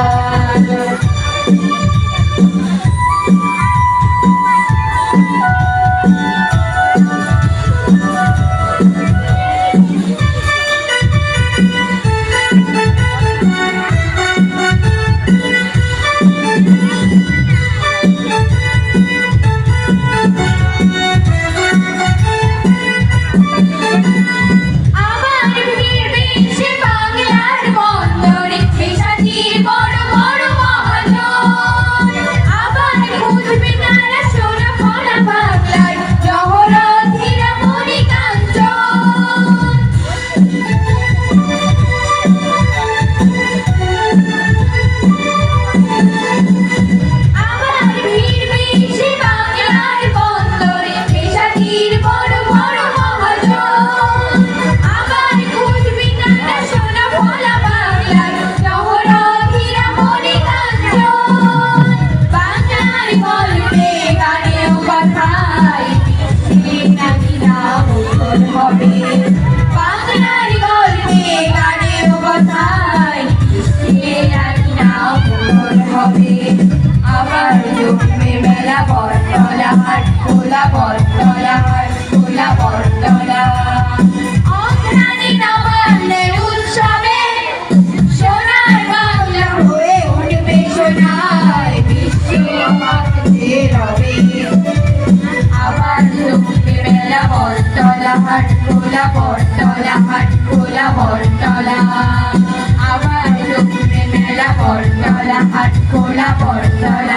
Bye. বটতলা হাট খোলা বটতলা হাট খোলা বটতলা আবার লোকরে মেলা বটতলা হাট খোলা বটতলা